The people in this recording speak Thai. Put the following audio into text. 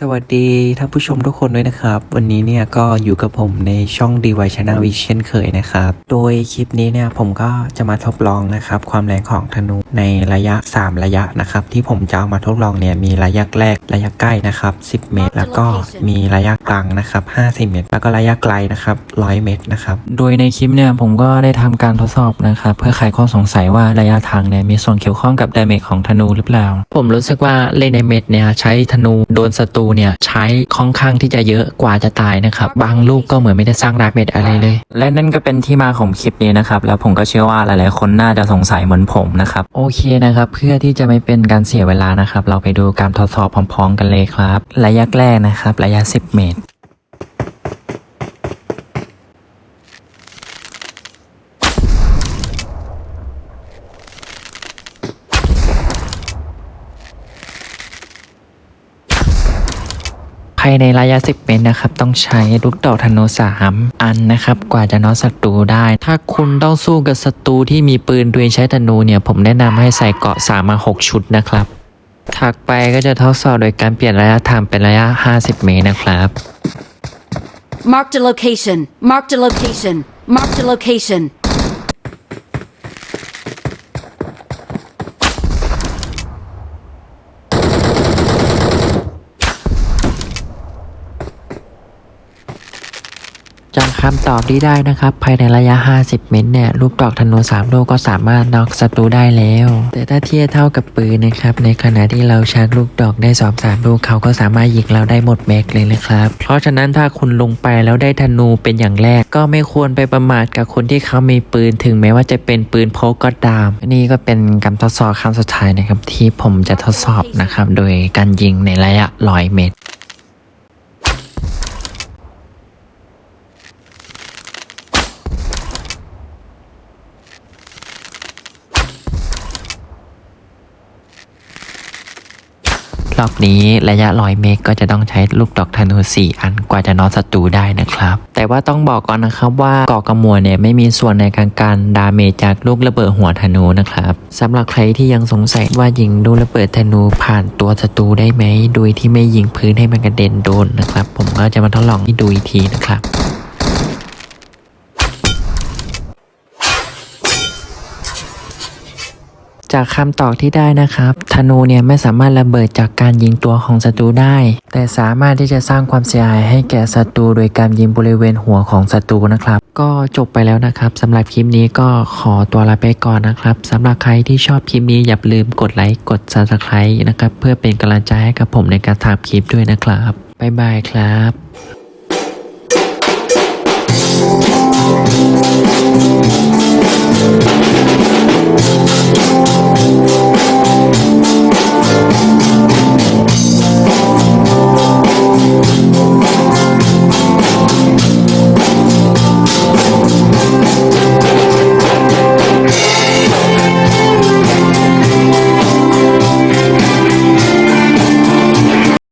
สวัสดีท่านผู้ชมทุกคนด้วยนะครับ วันนี้เนี่ยก็อยู่กับผมในช่อง d y Channel อีกเช่นเคยนะครับ โดยคลิปนี้เนี่ยผมก็จะมาทดลองนะครับ ความแรงของธนูในระยะ 3 ระยะนะครับ ที่ผมจะเอามาทดลองเนี่ยมีระยะแรกระยะใกล้นะครับ 10 เมตร แล้วก็มีระยะกลางนะครับ50 เมตร แล้วก็ระยะไกลนะครับ 100 เมตรนะครับโดยในคลิปเนี่ยผมก็ได้ทำการทดสอบนะครับเพื่อไขข้อสงสัยว่าระยะทางเนี่ยมีส่วนเกี่ยวข้องกับดาเมจของธนูหรือเปล่า ผมรู้สึกว่าเล่นในเม็ดเนี่ยใช้ธนูโดนศัตรูเนี่ยใช้ค่อนข้างที่จะเยอะกว่าจะตายนะครับ บางลูกก็เหมือนไม่ได้สร้างดาเมจอะไรเลย และนั่นก็เป็นที่มาของคลิปนี้นะครับ แล้วผมก็เชื่อว่าหลายๆ คนน่าจะสงสัยเหมือนผมนะครับ โอเคนะครับ เพื่อที่จะไม่เป็นการเสียเวลานะครับ เราไปดูการทดสอบพร้อมๆกันเลยครับ ระยะแรกนะครับ ระยะ 10 เมตร ภายในระยะ 10 เมตรนะครับ ต้องใช้ลูกดอกธนู3อันนะครับ กว่าจะน็อกศัตรูได้ ถ้าคุณต้องสู้กับศัตรูที่มีปืนตัวเองใช้ธนูเนี่ย ผมแนะนำให้ใส่เกราะ3มา 6 ชุดนะครับ ถักไปก็จะทดสอบโดยการเปลี่ยนระยะทางเป็นระยะ 50 เมตรนะครับ Marked a location. Marked a location. Marked a location. คำตอบที่ได้นะครับ ภายในระยะ 50 เมตรเนี่ยลูกดอกธนู3ลูกก็สามารถน็อกศัตรูได้แล้ว แต่ถ้าเทียบเท่ากับปืนนะครับ ในขณะที่เราชักลูกดอกได้2 3ลูกเขาก็สามารถยิงเราได้หมดแม็กเลยนะครับ เพราะฉะนั้นถ้าคุณลงไปแล้วได้ธนูเป็นอย่างแรก ก็ไม่ควรไปประมาทกับคนที่เขามีปืนถึงแม้ว่าจะเป็นปืนพกก็ตาม นี่ก็เป็นการทดสอบครั้งสุดท้ายนะครับที่ผมจะทดสอบนะครับโดยการยิงในระยะ100เมตร รอบนี้ระยะร้อยเมตรก็จะต้องใช้ลูกดอกธนู 4 อันกว่าจะน็อกศัตรูได้นะครับ แต่ว่าต้องบอกก่อนนะครับว่าเกาะกระมวลเนี่ยไม่มีส่วนในการการดาเมจจากลูกระเบิดหัวธนูนะครับสำหรับใครที่ยังสงสัยว่ายิงลูกระเบิดธนูผ่านตัวศัตรูได้ไหม โดยที่ไม่ยิงพื้นให้มันกระเด็นโดนนะครับ ผมก็จะมาทดลองให้ดูอีกทีนะครับ จากคำตอบที่ได้นะครับ ธนูเนี่ยไม่สามารถระเบิดจากการยิงตัวของศัตรูได้ แต่สามารถที่จะสร้างความเสียหายให้แก่ศัตรูโดยการยิงบริเวณหัวของศัตรูนะครับ ก็จบไปแล้วนะครับสำหรับคลิปนี้ก็ขอตัวลาไปก่อนนะครับสำหรับใครที่ชอบคลิปนี้อย่าลืมกดไลค์กด subscribe นะครับเพื่อเป็นกำลังใจให้กับผมในการทำคลิปด้วยนะครับบ๊ายบายครับ